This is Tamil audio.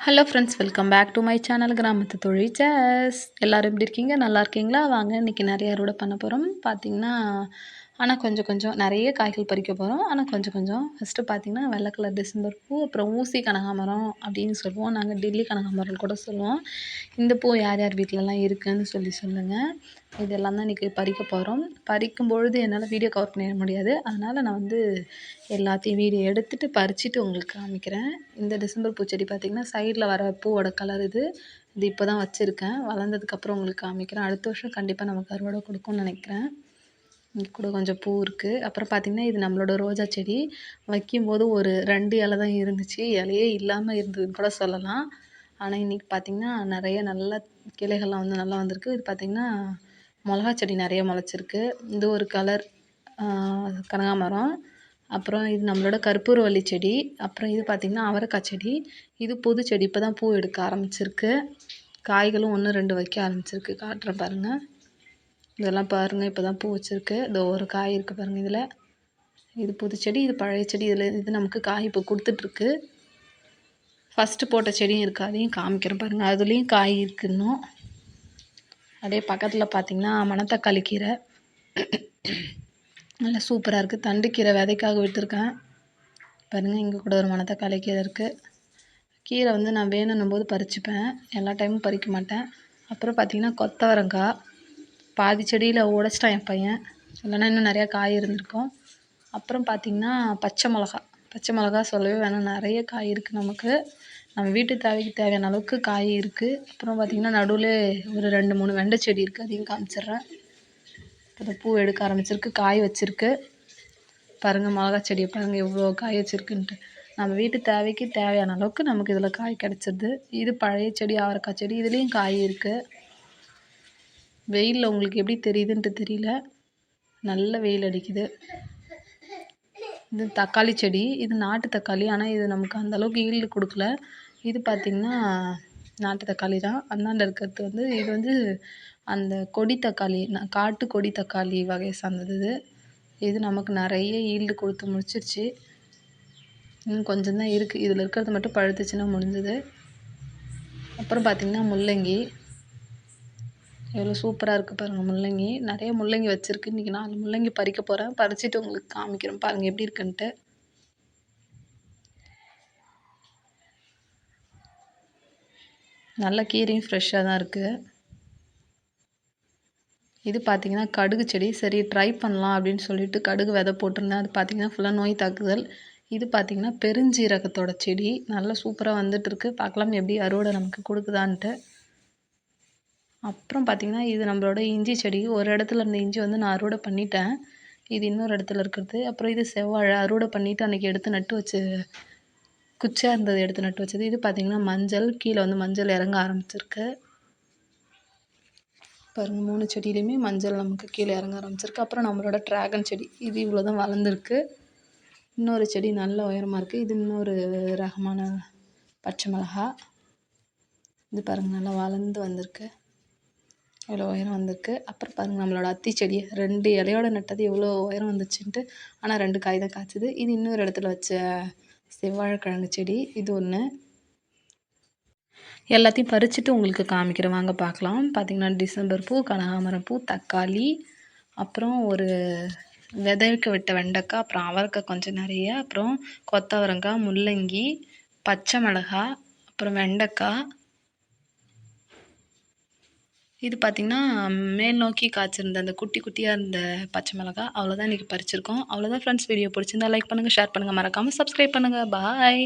Hello friends welcome back to my channel கிராமத்து தொழில் சேஸ் எல்லோரும் எப்படி இருக்கீங்க? நல்லா இருக்கீங்களா? வாங்க இன்றைக்கி நிறைய அறுவடை பண்ண போகிறோம் பார்த்திங்கன்னா ஆனால் கொஞ்சம் கொஞ்சம் நிறைய காய்கள் பறிக்க போகிறோம் ஆனால் கொஞ்சம் கொஞ்சம். ஃபஸ்ட்டு பார்த்திங்கன்னா வெள்ளை கலர் டிசம்பர் பூ அப்புறம் ஊசி கனகாமரம் அப்படின்னு சொல்லுவோம். நாங்கள் டெல்லி கனகாமரம் கூட சொல்லுவோம். இந்த பூ யார் யார் வீட்டிலலாம் இருக்குதுன்னு சொல்லி சொல்லுங்கள் இதெல்லாம் தான் இன்றைக்கி பறிக்க போகிறோம் பறிக்கும் பொழுது என்னால் வீடியோ கவர் பண்ணிட முடியாது. அதனால் நான் வந்து எல்லாத்தையும் வீடியோ எடுத்துகிட்டு பறிச்சுட்டு உங்களுக்கு காமிக்கிறேன். இந்த டிசம்பர் பூச்செடி பார்த்திங்கன்னா சைடில் வர பூவோட கலர் இது. இது இப்போ தான் வச்சுருக்கேன் வளர்ந்ததுக்கப்புறம் உங்களுக்கு காமிக்கிறேன். அடுத்த வருஷம் கண்டிப்பாக நமக்கு அறுவடை கொடுக்கும்னு நினைக்கிறேன். கூட கொஞ்சம் பூ இருக்குது அப்புறம் பார்த்திங்கன்னா இது நம்மளோட ரோஜா செடி. வைக்கும்போது ஒரு ரெண்டு இலை தான் இருந்துச்சு. இலையே இல்லாமல் இருந்ததுன்னு கூட சொல்லலாம். ஆனால் இன்றைக்கி பார்த்திங்கன்னா நிறைய நல்லா கிளைகள்லாம் வந்து நல்லா வந்திருக்கு. இது பார்த்திங்கன்னா மிளகா செடி நிறைய முளைச்சிருக்கு. இது ஒரு கலர் கனகாமரம். அப்புறம் இது நம்மளோட கற்பூரவள்ளி செடி. அப்புறம் இது பார்த்திங்கன்னா அவரைக்காய் செடி. இது புது செடி இப்போ தான் பூ எடுக்க ஆரம்பிச்சிருக்கு. காய்களும் ஒன்று ரெண்டு வைக்க ஆரம்பிச்சிருக்கு. காட்டுறேன் பாருங்கள் இதெல்லாம் பாருங்கள் இப்போ தான் பூ வச்சுருக்கு. இதோ ஒரு காய் இருக்குது பாருங்கள் இதில். இது புது செடி இது பழைய செடி. இதில் இது நமக்கு காய் இப்போ கொடுத்துட்ருக்கு ஃபஸ்ட்டு போட்ட செடியும் இருக்குது அதையும் காமிக்கிறேன் பாருங்கள் அதுலேயும் காய் இருக்குது இன்னும். அப்படியே பக்கத்தில் பார்த்திங்கன்னா மணத்தக்காளி கீரை. நல்லா சூப்பராக இருக்குது தண்டு கீரை விதைக்காக விட்டுருக்கேன். பாருங்கள் இங்கே கூட ஒரு மணத்தக்காளி கீரை இருக்குது கீரை வந்து நான் வேணுன்னும் போது பறிச்சுப்பேன். எல்லா டைமும் பறிக்க மாட்டேன். அப்புறம் பார்த்திங்கன்னா கொத்தவரங்காய். பாதி செடியில் உடச்சிட்டான் என் பையன். இல்லைன்னா இன்னும் நிறையா காய் இருந்திருக்கும். அப்புறம் பார்த்திங்கன்னா பச்சை மிளகா. பச்சை மிளகா சொல்லவே வேணாம். நிறைய காய் இருக்குது நமக்கு. நம்ம வீட்டு தேவைக்கு தேவையான அளவுக்கு காய் இருக்குது அப்புறம் பார்த்திங்கன்னா நடுவில் ஒரு ரெண்டு மூணு வெண்டை செடி இருக்குது அதையும் காமிச்சிட்றேன். இப்போ பூ எடுக்க ஆரம்பிச்சிருக்கு. காய் வச்சுருக்கு. பாருங்கள் மிளகா செடியை பாருங்கள் எவ்வளோ காய் வச்சுருக்குன்ட்டு. நம்ம வீட்டு தேவைக்கு தேவையான அளவுக்கு நமக்கு இதில் காய் கிடச்சிருது. இது பழைய செடி அவரைக்காய் செடி இதுலேயும் காய் இருக்குது வெயிலில் உங்களுக்கு எப்படி தெரியுதுன்ட்டு தெரியல. நல்ல வெயில் அடிக்குது. இது தக்காளி செடி. இது நாட்டு தக்காளி. ஆனால் இது நமக்கு அந்தளவுக்கு ஈல்டு கொடுக்கல. இது பார்த்திங்கன்னா நாட்டு தக்காளி தான். அந்தாண்ட இருக்கிறது வந்து இது வந்து அந்த கொடி தக்காளி காட்டு கொடி தக்காளி வகையை சார்ந்தது இது. இது நமக்கு நிறைய ஈல்டு கொடுத்து முடிச்சிருச்சு. இன்னும் கொஞ்சம் தான் இருக்குது இதில் இருக்கிறது மட்டும் பழுத்துச்சுன்னா முடிஞ்சது. அப்புறம் பார்த்திங்கன்னா முள்ளங்கி. எவ்வளோ சூப்பராக இருக்குது பாருங்கள் முள்ளங்கி. நிறைய முள்ளங்கி வச்சுருக்கு. இன்றைக்கி நாலு முள்ளங்கி பறிக்க போகிறேன் பறிச்சுட்டு உங்களுக்கு காமிக்கிறேன். பாருங்கள் எப்படி இருக்குன்ட்டு. நல்ல கீரையும் ஃப்ரெஷ்ஷாக தான் இருக்குது இது பார்த்திங்கன்னா கடுகு செடி. சரி ட்ரை பண்ணலாம் அப்படின்னு சொல்லிட்டு கடுகு விதை போட்டிருந்தேன். அது பார்த்திங்கன்னா ஃபுல்லாக நோய் தாக்குதல். இது பார்த்திங்கன்னா பெருஞ்சீரகத்தோட செடி. நல்லா சூப்பராக வந்துட்டுருக்கு பார்க்கலாம் எப்படி அறுவடை நமக்கு கொடுக்குதான்ட்டு. அப்புறம் பார்த்திங்கன்னா இது நம்மளோட இஞ்சி செடி. ஒரு இடத்துல இருந்த இஞ்சி வந்து நான் அறுவடை பண்ணிட்டேன். இது இன்னொரு இடத்துல இருக்கிறது. அப்புறம் இது செவ்வாழை அறுவடை பண்ணிவிட்டு அன்றைக்கி எடுத்து நட்டு வச்சு குச்சியாக இருந்தது எடுத்து நட்டு வச்சது. இது பார்த்திங்கன்னா மஞ்சள். கீழே வந்து மஞ்சள் இறங்க ஆரம்பிச்சிருக்கு. பாருங்கள் மூணு செடியிலையுமே மஞ்சள் நமக்கு கீழே இறங்க ஆரம்பிச்சிருக்கு. அப்புறம் நம்மளோட ட்ராகன் செடி. இது இவ்வளோ தான் வளர்ந்துருக்கு. இன்னொரு செடி நல்ல உயரமாக இருக்குது இது இன்னொரு ரகமான பச்சை மிளகா. இது பாருங்கள் நல்லா வளர்ந்து வந்திருக்கு. எவ்வளோ உயரம் வந்திருக்கு. அப்புறம் பாருங்கள் நம்மளோட அத்தி செடி ரெண்டு இலையோட நட்டது எவ்வளோ உயரம் வந்துச்சுன்ட்டு ஆனால் ரெண்டு காய் தான் காய்ச்சிது. இது இன்னொரு இடத்துல வச்ச செவ்வாழைக்கிழங்கு செடி இது ஒன்று எல்லாத்தையும் பறிச்சுட்டு உங்களுக்கு காமிக்கிறேன். வாங்க பார்க்கலாம். பார்த்திங்கன்னா டிசம்பர் பூ கனகாமரம் பூ தக்காளி அப்புறம் ஒரு விதைக்கு விட்ட வெண்டைக்காய் அப்புறம் அவரைக்காய் கொஞ்சம் நிறைய அப்புறம் கொத்தவரங்காய் முள்ளங்கி பச்சை மிளகாய் அப்புறம் வெண்டைக்காய் இது பார்த்திங்கன்னா மேல் நோக்கி காய்ச்சிருந்த அந்த குட்டி குட்டியாக இருந்த பச்சை மிளகா அவ்வளோதான் இன்றைக்கி பறிச்சிருக்கோம். அவ்வளோதான் ஃப்ரெண்ட்ஸ் வீடியோ பிடிச்சிருந்தா லைக் பண்ணுங்கள் ஷேர் பண்ணுங்கள் மறக்காமல் சப்ஸ்கிரைப் பண்ணுங்கள் பாய்